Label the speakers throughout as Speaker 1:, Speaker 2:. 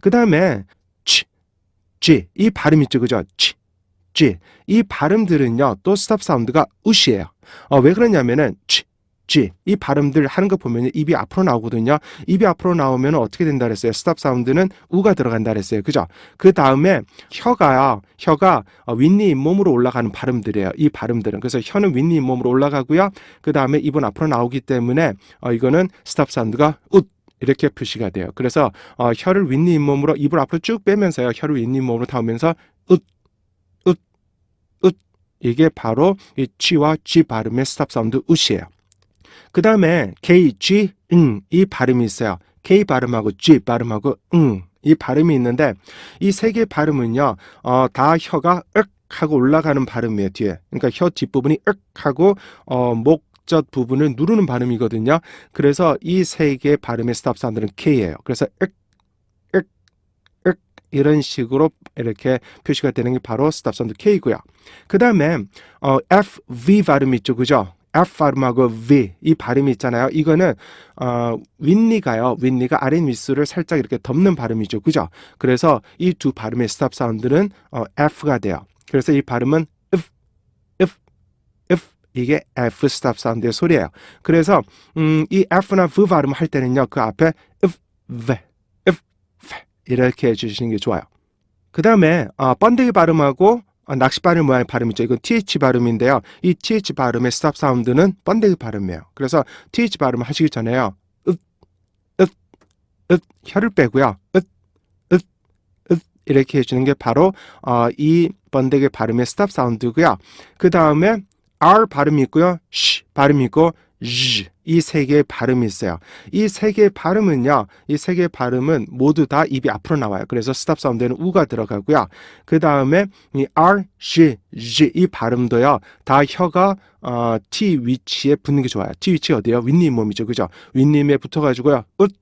Speaker 1: 그 다음에 치, 쥐, 이 발음 있죠, 그죠? 치, 쥐. 이 발음들은요, 또 스탑 사운드가 우시예요. 어, 왜 그러냐면은 치, 쥐. 이 발음들 하는 거 보면 입이 앞으로 나오거든요. 입이 앞으로 나오면 어떻게 된다 그랬어요? 스탑 사운드는 우가 들어간다 그랬어요. 그죠? 그 다음에 혀가요. 혀가 어, 윗니 잇몸으로 올라가는 발음들이에요. 이 발음들은. 그래서 혀는 윗니 잇몸으로 올라가고요. 그 다음에 입은 앞으로 나오기 때문에 어, 이거는 스탑 사운드가 웃 이렇게 표시가 돼요. 그래서 어, 혀를 윗니 잇몸으로 입을 앞으로 쭉 빼면서요. 혀를 윗니 잇몸으로 닿으면서 웃, 웃, 웃 이게 바로 이 G와 G 발음의 스탑 사운드 웃이에요. 그 다음에 K, G, 응, 이 발음이 있어요. K 발음하고 G 발음하고 응, 이 발음이 있는데 이 세 개 발음은요, 어, 다 혀가 윽 하고 올라가는 발음이에요, 뒤에. 그러니까 혀 뒷부분이 윽 하고, 어, 목 젖 부분을 누르는 발음이거든요. 그래서 이 세개 발음의 스탑 사운드는 K예요. 그래서 윽, 윽, 윽 이런 식으로 이렇게 표시가 되는 게 바로 스탑 사운드 K고요. 그 다음에 어, F, V 발음이 있죠, 그죠? F 발음하고 V 이 발음이 있잖아요. 이거는 어, 윗니가요. 윗니가 아랫 윗술을 살짝 이렇게 덮는 발음이죠, 그죠? 그래서 이 두 발음의 스탑 사운드는 어, F가 돼요. 그래서 이 발음은 이게 F 스탑 사운드의 소리예요. 그래서 음, 이 F나 V 발음 할 때는요, 그 앞에 if, v, if, v 이렇게 해주시는 게 좋아요. 그 다음에 어, 번데기 발음하고 어, 낚시 발음 모양의 발음이죠. 이건 TH 발음인데요. 이 TH 발음의 스탑 사운드는 번데기 발음이에요. 그래서 TH 발음 하시기 전에요. 읍, 읍, 읍 혀를 빼고요. 읍, 읍, 읍 이렇게 해주는 게 바로 어, 이 번데기 발음의 스탑 사운드고요. 그 다음에 R 발음이 있고요. 쉬 발음이 있고 이세 개의 발음이 있어요. 이 세 개의 발음은요, 이 세 개의 발음은 모두 다 입이 앞으로 나와요. 그래서 스탑 사운드에는 우가 들어가고요. 그 다음에 이 R, G, G 이 발음도요, 다 혀가 어, T 위치에 붙는 게 좋아요. T 위치 어디요? 윗니 몸이죠, 그죠? 윗님에 붙어가지고요, 웃,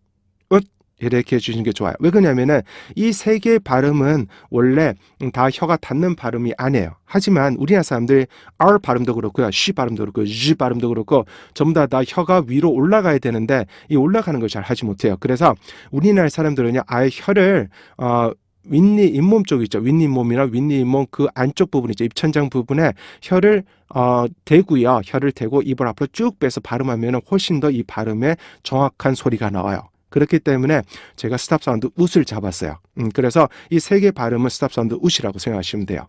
Speaker 1: 웃 이렇게 해주시는 게 좋아요. 왜 그러냐면은 이 세 개의 발음은 원래 음, 다 혀가 닿는 발음이 아니에요. 하지만 우리나라 사람들 R 발음도 그렇고요, 쉬 발음도 그렇고, Z 발음도 그렇고 전부 다, 다 혀가 위로 올라가야 되는데 이 올라가는 걸 잘 하지 못해요. 그래서 우리나라 사람들은요, 아예 혀를 어, 윗니 잇몸 쪽 있죠. 윗니 잇몸이나 윗니 잇몸 그 안쪽 부분 있죠. 입천장 부분에 혀를 어, 대고요. 혀를 대고 입을 앞으로 쭉 빼서 발음하면 훨씬 더 이 발음에 정확한 소리가 나와요. 그렇기 때문에 제가 스탑 사운드 웃을 잡았어요. 음, 그래서 이 세 개 발음은 스탑 사운드 웃이라고 생각하시면 돼요.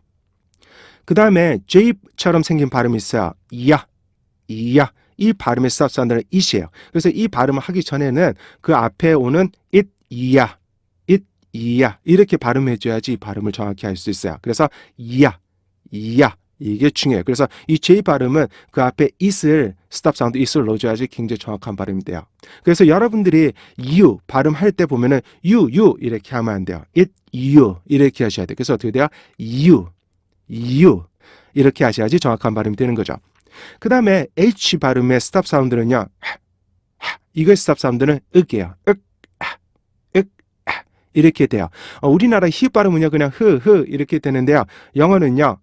Speaker 1: 그 다음에 J처럼 생긴 발음이 있어요. 이야, 이야. 이 발음의 스탑 사운드는 it이에요. 그래서 이 발음을 하기 전에는 그 앞에 오는 it, 이야, it, 이야. 이렇게 발음해줘야지 이 발음을 정확히 할 수 있어요. 그래서 이야, 이야. 이게 중요해요. 그래서 이 J 발음은 그 앞에 it을 스탑 사운드 it을 넣어줘야지 굉장히 정확한 발음이 돼요. 그래서 여러분들이 you 발음할 때 보면은 you, you 이렇게 하면 안 돼요. it, you 이렇게 하셔야 돼요. 그래서 어떻게 돼요? you, you 이렇게 하셔야지 정확한 발음이 되는 거죠. 그 다음에 H 발음의 스탑 사운드는요. 이거의 스탑 사운드는 윽이에요. 윽, 윽, 이렇게 돼요. 어, 우리나라 히 발음은요 그냥 흐, 흐 이렇게 되는데요. 영어는요.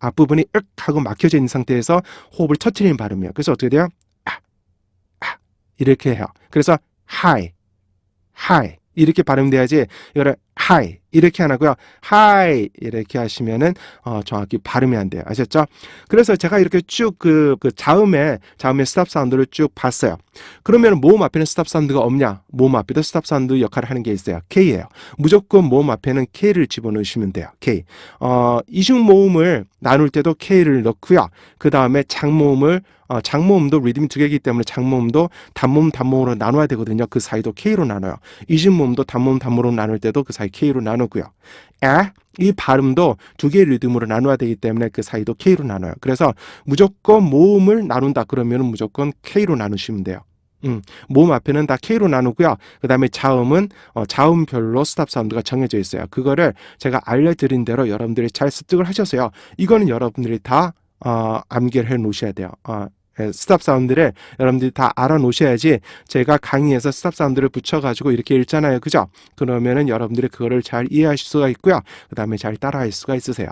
Speaker 1: 앞부분이 윽 하고 막혀져 있는 상태에서 호흡을 터트리는 발음이에요. 그래서 어떻게 돼요? 아, 아, 이렇게 해요. 그래서 hi, hi 이렇게 발음돼야지 이거를 hi 이렇게 안 하고요. hi 이렇게 하시면은 어, 정확히 발음이 안 돼요. 아셨죠? 그래서 제가 이렇게 쭉그 그 자음에 자음의 스탑 사운드를 쭉 봤어요. 그러면 모음 앞에는 스탑 사운드가 없냐? 모음 앞에도 스탑 사운드 역할을 하는 게 있어요. K예요. 무조건 모음 앞에는 K를 집어넣으시면 돼요. K. 어, 이중 모음을 나눌 때도 K를 넣고요. 그 다음에 장모음을 어, 장모음도 리듬이 두 개이기 때문에 장모음도 단모음 단모음으로 나눠야 되거든요. 그 사이도 K로 나눠요. 이중 모음도 단모음 단모음으로 나눌 때도 그 사이 K로 나누고요. 에, 이 발음도 두 개의 리듬으로 나눠야 되기 때문에 그 사이도 K로 나눠요. 그래서 무조건 모음을 나눈다 그러면 무조건 K로 나누시면 돼요. 음, 모음 앞에는 다 K로 나누고요. 그 다음에 자음은 어, 자음별로 스탑 사운드가 정해져 있어요. 그거를 제가 알려드린 대로 여러분들이 잘 습득을 하셔서요. 이거는 여러분들이 다 어, 암기를 해 놓으셔야 돼요. 어, 예, 스탑 사운드를 여러분들이 다 알아 놓으셔야지 제가 강의에서 스탑 사운드를 붙여가지고 이렇게 읽잖아요. 그죠? 그러면은 여러분들이 그거를 잘 이해하실 수가 있고요. 그 다음에 잘 따라할 수가 있으세요.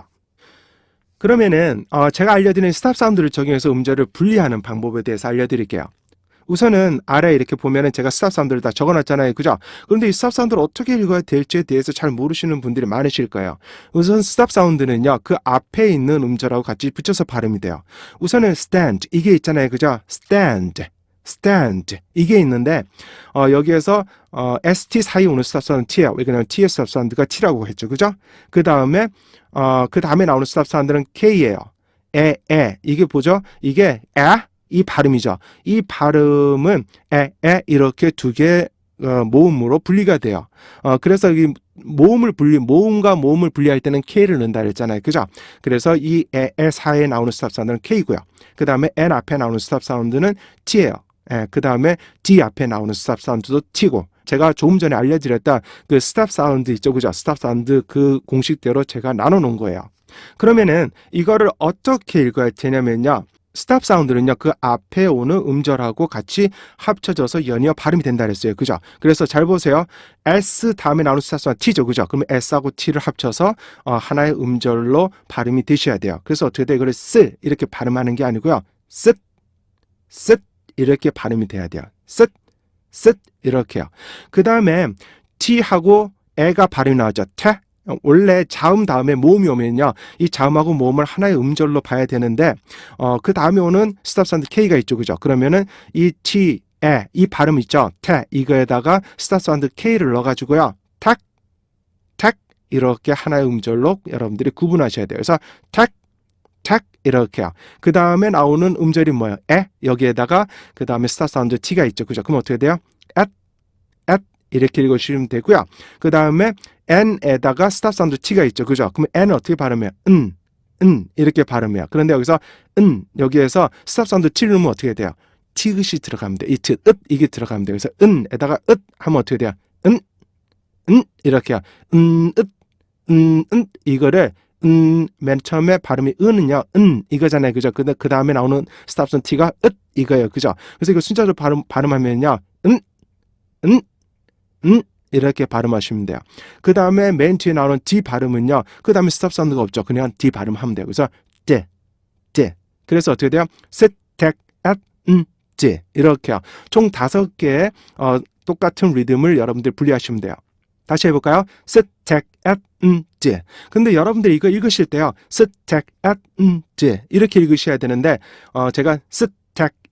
Speaker 1: 그러면은 어, 제가 알려드린 스탑 사운드를 적용해서 음절을 분리하는 방법에 대해서 알려드릴게요. 우선은 아래 이렇게 보면은 제가 스탑 사운드를 다 적어놨잖아요. 그죠? 그런데 이 스탑 사운드를 어떻게 읽어야 될지에 대해서 잘 모르시는 분들이 많으실 거예요. 우선 스탑 사운드는요, 그 앞에 있는 음절하고 같이 붙여서 발음이 돼요. 우선은 stand, 이게 있잖아요. 그죠? stand. stand 이게 있는데 어, 여기에서 어, st 사이 오는 스탑 사운드 t예요. 왜냐면 t의 스탑 사운드가 t라고 했죠, 그죠? 그 다음에 어, 그 다음에 나오는 스탑 사운드는 k예요. 에, 에 이게 뭐죠? 이게 에 이 발음이죠. 이 발음은 에, 에 이렇게 두개 어, 모음으로 분리가 돼요. 어, 그래서 이 모음을 분리, 모음과 모음을 분리할 때는 K를 넣는다 그랬잖아요. 그죠? 그래서 이 에, 에 사이에 나오는 스탑 사운드는 K고요. 그 다음에 N 앞에 나오는 스탑 사운드는 T예요. 예, 그 다음에 D 앞에 나오는 스탑 사운드도 T고. 제가 조금 전에 알려드렸던 그 스탑 사운드 있죠. 그죠? 스탑 사운드 그 공식대로 제가 나눠 놓은 거예요. 그러면은 이거를 어떻게 읽어야 되냐면요. 스탑 사운드는요, 그 앞에 오는 음절하고 같이 합쳐져서 연이어 발음이 된다 그랬어요. 그죠? 그래서 잘 보세요. S 다음에 나오는 스탑 사운드 T죠. 그죠? 그러면 S하고 T를 합쳐서 어, 하나의 음절로 발음이 되셔야 돼요. 그래서 어떻게 돼? 이걸 쓰 이렇게 발음하는 게 아니고요. 쓱, 쓱 이렇게 발음이 돼야 돼요. 쓱, 쓱 이렇게요. 그 다음에 T하고 애가 발음이 나오죠. 태. 원래 자음 다음에 모음이 오면요. 이 자음하고 모음을 하나의 음절로 봐야 되는데, 어, 그 다음에 오는 스탑 사운드 K가 있죠. 그죠? 그러면은 이 T, 에, 이 발음 있죠. 태. 이거에다가 스탑 사운드 K를 넣어가지고요. 탁, 탁. 이렇게 하나의 음절로 여러분들이 구분하셔야 돼요. 그래서 탁, 탁. 이렇게요. 그 다음에 나오는 음절이 뭐예요? 에. 여기에다가 그 다음에 스탑 사운드 T가 있죠. 그죠? 그럼 어떻게 돼요? at. 이렇게 읽으시면 되고요. 그 다음에 n에다가 스탑 사운드 t가 있죠. 그죠? 그럼 n은 어떻게 발음해요? 은, 은 이렇게 발음해요. 그런데 여기서 은 여기에서 스탑 사운드 t를 넣으면 어떻게 돼요? 티귿이 들어가면 돼요. 이트, 읍 이게 들어가면 돼요. 그래서 은에다가 읍 하면 어떻게 돼요? 은, 은 이렇게요. 은, 읍, 은, 은 이거를 음, 맨 처음에 발음이 은은요, 은 이거잖아요, 그죠? 근데 그 다음에 나오는 스탑 사운드 t가 읍 이거예요, 그죠? 그래서 이거 순차적으로 발음 발음하면요, 은, 은, 은 이렇게 발음하시면 돼요. 그 다음에 맨 뒤에 나오는 D 발음은요. 그 다음에 스탑 사운드가 없죠. 그냥 D 발음하면 돼요. 그래서 제, 제. 그래서 어떻게 돼요? 스택, 앗, 음, 제. 이렇게요. 총 다섯 개의 어, 똑같은 리듬을 여러분들 분리하시면 돼요. 다시 해볼까요? 스택, 앗, 음, 제. 근데 여러분들 이거 읽으실 때요. 스택, 앗, 음, 제. 이렇게 읽으셔야 되는데 어, 제가 스택,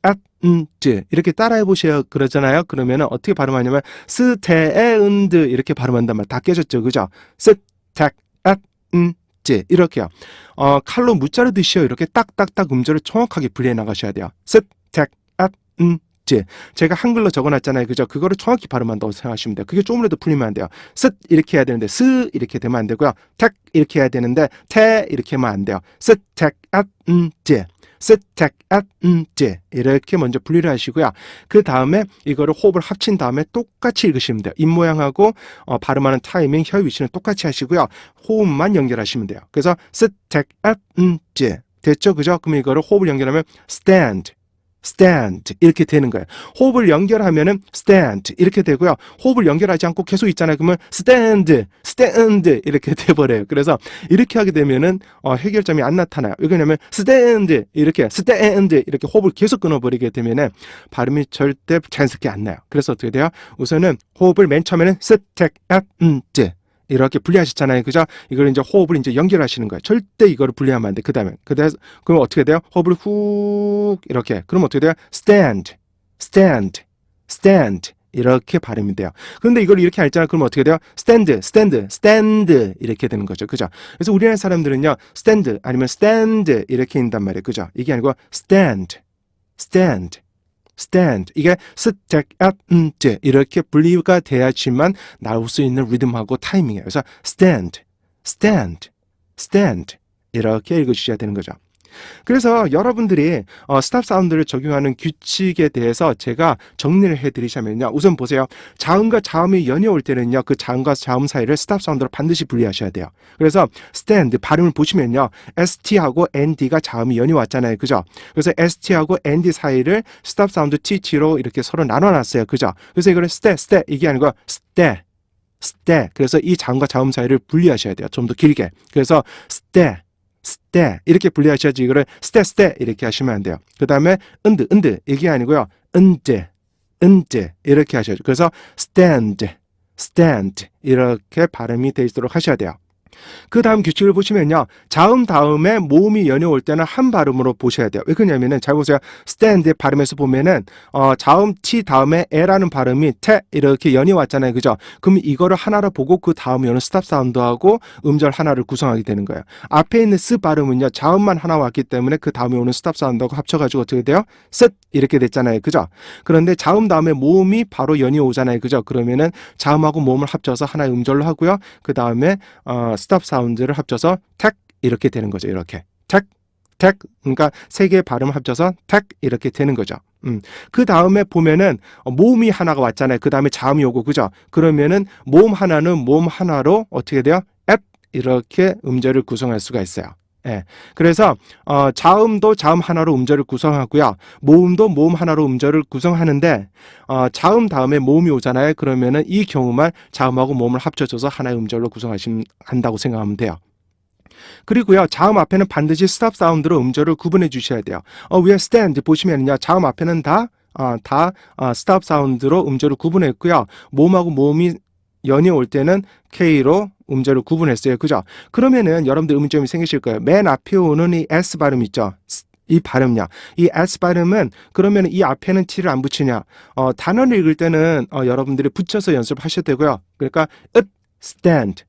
Speaker 1: 앗, 음, 즈 이렇게 따라해 보세요 그러잖아요. 그러면은 어떻게 발음하냐면 스테에은드 이렇게 발음한단 말. 다 깨졌죠, 그죠? 스택 앗, 음, 즈 이렇게요. 어, 칼로 무자르 듯이요 이렇게 딱딱딱 음절을 정확하게 분리해 나가셔야 돼요. 스택 앗, 음, 즈 제가 한글로 적어놨잖아요, 그죠? 그거를 정확히 발음한다고 생각하시면 돼요. 그게 조금이라도 풀리면 안 돼요. 스 이렇게 해야 되는데 스 이렇게 되면 안 되고요. 택 이렇게 해야 되는데 태 이렇게 하면 안 돼요. 스택 앗, 음, 즈 스택 앗, 음, 제 이렇게 먼저 분리를 하시고요. 그 다음에 이거를 호흡을 합친 다음에 똑같이 읽으시면 돼요. 입 모양하고 어, 발음하는 타이밍, 혀 위치는 똑같이 하시고요. 호흡만 연결하시면 돼요. 그래서 스택 앗, 음, 제 됐죠, 그죠? 그럼 이거를 호흡을 연결하면 stand, stand 이렇게 되는 거예요. 호흡을 연결하면은 stand 이렇게 되고요. 호흡을 연결하지 않고 계속 있잖아요. 그러면 stand, stand 이렇게 돼버려요. 그래서 이렇게 하게 되면은 어, 해결점이 안 나타나요. 왜냐면 stand 이렇게 stand 이렇게 호흡을 계속 끊어버리게 되면은 발음이 절대 자연스럽게 안 나요. 그래서 어떻게 돼요? 우선은 호흡을 맨 처음에는 스택 앳 이렇게 분리하셨잖아요. 그죠? 이걸 이제 호흡을 이제 연결하시는 거예요. 절대 이거를 분리하면 안 돼. 그 다음에. 그 다음에, 그럼 어떻게 돼요? 호흡을 훅, 이렇게. 그럼 어떻게 돼요? stand, stand, stand. 이렇게 발음이 돼요. 그런데 이걸 이렇게 알잖아요. 그럼 어떻게 돼요? stand, stand, stand. 이렇게 되는 거죠. 그죠? 그래서 우리나라 사람들은요, stand 아니면 stand 이렇게 읽단 말이에요. 그죠? 이게 아니고 stand, stand. Stand 이게 스택 앳음제 이렇게 분리가 돼야지만 나올 수 있는 리듬하고 타이밍이에요. 그래서 stand, stand, stand 이렇게 읽으셔야 되는 거죠. 그래서 여러분들이 어, 스탑 사운드를 적용하는 규칙에 대해서 제가 정리를 해드리자면요. 우선 보세요. 자음과 자음이 연이어 올 때는요. 그 자음과 자음 사이를 스탑 사운드로 반드시 분리하셔야 돼요. 그래서 stand 발음을 보시면요. st하고 nd가 자음이 연이어 왔잖아요. 그죠? 그래서 st하고 nd 사이를 스탑 사운드 t로 이렇게 서로 나눠놨어요. 그죠? 그래서 이거를 ste, ste 이게 아니고 ste, ste. 그래서 이 자음과 자음 사이를 분리하셔야 돼요. 좀 더 길게. 그래서 ste, 스테 이렇게 분리하셔야지 이거를 스테 스테 이렇게 하시면 안 돼요. 그 다음에 은드 은드 이게 아니고요. 은제 stand 이렇게 하셔야죠. 그래서 stand, stand 이렇게 발음이 돼 있도록 하셔야 돼요. 그 다음 규칙을 보시면요. 자음 다음에 모음이 연이올 때는 한 발음으로 보셔야 돼요. 왜 그러냐면은 잘 보세요. stand 발음에서 보면은 어, 자음 t 다음에 에라는 발음이 테 이렇게 연이 왔잖아요. 그죠? 그럼 이거를 하나로 보고 그 다음에 오는 스탑 사운드하고 음절 하나를 구성하게 되는 거예요. 앞에 있는 스 발음은요. 자음만 하나 왔기 때문에 그 다음에 오는 스탑 사운드하고 합쳐가지고 어떻게 돼요? 셋 이렇게 됐잖아요. 그죠? 그런데 자음 다음에 모음이 바로 연이 오잖아요. 그죠? 그러면은 자음하고 모음을 합쳐서 하나의 음절로 하고요. 그 다음에 어, 스탑 사운드를 합쳐서 텍 이렇게 되는 거죠. 이렇게 텍, 텍 그러니까 세 개의 발음 합쳐서 텍 이렇게 되는 거죠. 음. 그 다음에 보면은 어, 모음이 하나가 왔잖아요. 그 다음에 자음이 오고 그죠? 그러면은 모음 하나는 모음 하나로 어떻게 돼요? 앱 이렇게 음절을 구성할 수가 있어요. 예. 그래서 어, 자음도 자음 하나로 음절을 구성하고요. 모음도 모음 하나로 음절을 구성하는데 어, 자음 다음에 모음이 오잖아요. 그러면은 이 경우만 자음하고 모음을 합쳐줘서 하나의 음절로 구성하신다고 생각하면 돼요. 그리고요, 자음 앞에는 반드시 스탑 사운드로 음절을 구분해 주셔야 돼요. 어, 위에 stand 보시면요, 자음 앞에는 다, 어, 다, 어, 스탑 사운드로 음절을 구분했고요. 모음하고 모음이 연이 올 때는 K로 음절을 구분했어요. 그죠? 그러면은 여러분들 의문점이 생기실 거예요. 맨 앞에 오는 이 S 발음 있죠? 이 발음요. 이 S 발음은 그러면 이 앞에는 T를 안 붙이냐? 어, 단어를 읽을 때는 어, 여러분들이 붙여서 연습하셔도 되고요. 그러니까 it, stand,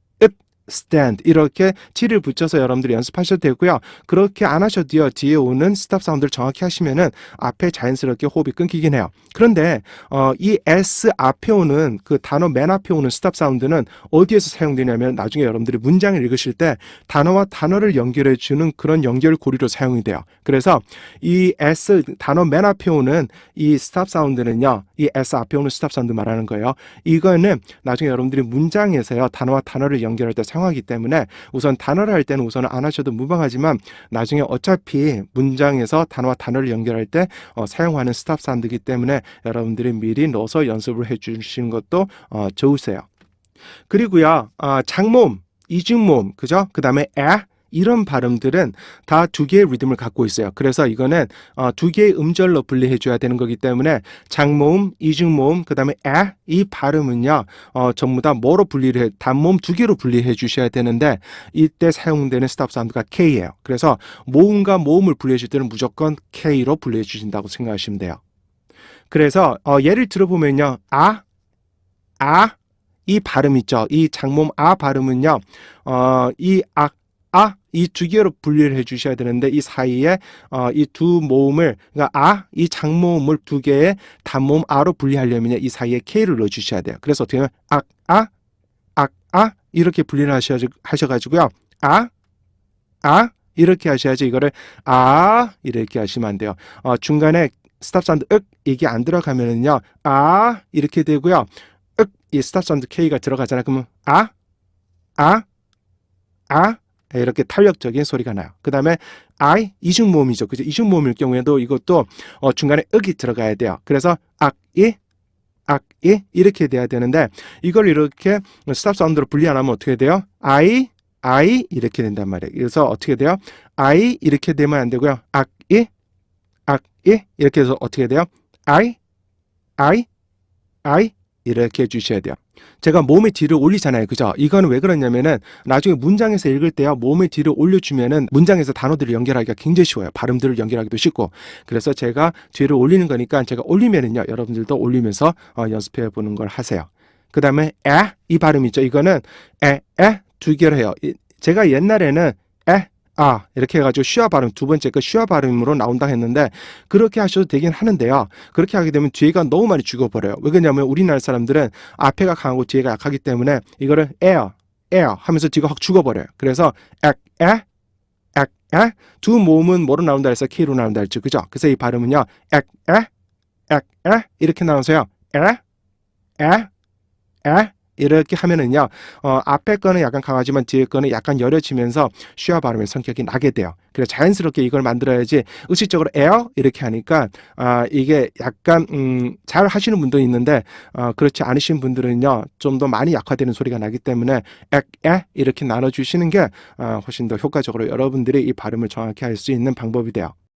Speaker 1: stand 이렇게 T를 붙여서 여러분들이 연습하셔도 되고요. 그렇게 안 하셔도 요. 뒤에 오는 스탑 사운드를 정확히 하시면은 앞에 자연스럽게 호흡이 끊기긴 해요. 그런데 어, 이 S 앞에 오는 그 단어 맨 앞에 오는 스탑 사운드는 어디에서 사용되냐면 나중에 여러분들이 문장을 읽으실 때 단어와 단어를 연결해 주는 그런 연결 고리로 사용이 돼요. 그래서 이 S 단어 맨 앞에 오는 이 스탑 사운드는요. 이 S 앞에 오는 스탑 사운드 말하는 거예요. 이거는 나중에 여러분들이 문장에서요. 단어와 단어를 연결할 때 사용 하기 때문에 우선 단어를 할 때는 우선 안 하셔도 무방하지만 나중에 어차피 문장에서 단어와 단어를 연결할 때 어, 사용하는 스탑 사운드이기 때문에 여러분들이 미리 넣어서 연습을 해 주시는 것도 어, 좋으세요. 그리고요, 어, 장모음, 이중모음, 그죠? 그 다음에 에, 이런 발음들은 다 두 개의 리듬을 갖고 있어요. 그래서 이거는 어, 두 개의 음절로 분리해 줘야 되는 거기 때문에 장모음, 이중모음, 그 다음에 에, 이 발음은요, 어, 전부 다 뭐로 분리를 해, 단모음 두 개로 분리해 주셔야 되는데 이때 사용되는 스탑 사운드가 K예요. 그래서 모음과 모음을 분리해 줄 때는 무조건 K로 분리해 주신다고 생각하시면 돼요. 그래서 어, 예를 들어보면요, 아, 아, 이 발음 있죠. 이 장모음 아 발음은요, 어, 이 아, 아, 이 두 개로 분리를 해 주셔야 되는데 이 사이에 어, 이 두 모음을 그러니까 아, 이 장모음을 두 개의 단모음 아로 분리하려면 이 사이에 K를 넣어 주셔야 돼요. 그래서 어떻게 하면 악, 아, 악, 아 이렇게 분리를 하셔 하셔 가지고요. 아, 아 이렇게 하셔야지 이거를 아 이렇게 하시면 안 돼요. 어, 중간에 스탑 사운드 윽 이게 안 들어가면은요 아 이렇게 되고요 윽이 스탑 사운드 K가 들어가잖아요 그러면 아 아, 아, 이렇게 탄력적인 소리가 나요. 그 다음에 I 이중 모음이죠. 그죠? 이중 모음일 경우에도 이것도 어, 중간에 윽이 들어가야 돼요. 그래서 악이 악이 이렇게 돼야 되는데 이걸 이렇게 스탑 사운드로 분리 안 하면 어떻게 돼요? I I 이렇게 된단 말이에요. 그래서 어떻게 돼요? I 이렇게 되면 안 되고요. 악이 악이 이렇게 해서 어떻게 돼요? I I I 이렇게 해주셔야 돼요. 제가 몸의 뒤를 올리잖아요. 그죠? 이거는 왜 그러냐면은 나중에 문장에서 읽을 때요. 몸의 뒤를 올려주면은 문장에서 단어들을 연결하기가 굉장히 쉬워요. 발음들을 연결하기도 쉽고. 그래서 제가 뒤를 올리는 거니까 제가 올리면은요. 여러분들도 올리면서 어, 연습해 보는 걸 하세요. 그 다음에 에, 이 발음 있죠. 이거는 에, 에, 두 개로 해요. 이- 제가 옛날에는 에, 아 이렇게 해가지고 쉬어 발음 두 번째 그 쉬어 발음으로 나온다 했는데 그렇게 하셔도 되긴 하는데요. 그렇게 하게 되면 뒤에가 너무 많이 죽어버려요. 왜 그러냐면 우리나라 사람들은 앞에가 강하고 뒤에가 약하기 때문에 이거를 air, air 하면서 뒤가 확 죽어버려요. 그래서 액, 에, 액, 에, 두 모음은 뭐로 나온다 해서 K로 나온다 했죠. 그죠? 그래서 이 발음은요. 액, 에, 액, 에 이렇게 나오세요. 에, 에, 에 이렇게 하면은요, 어, 앞에 거는 약간 강하지만 뒤에 거는 약간 여려지면서 쉬어 발음의 성격이 나게 돼요. 그래서 자연스럽게 이걸 만들어야지 의식적으로 에어 이렇게 하니까 아 이게 약간 음, 잘 하시는 분도 있는데 어, 그렇지 않으신 분들은요 좀 더 많이 약화되는 소리가 나기 때문에 액에 이렇게 나눠주시는 게 어, 훨씬 더 효과적으로 여러분들이 이 발음을 정확히 할 수 있는 방법이 돼요.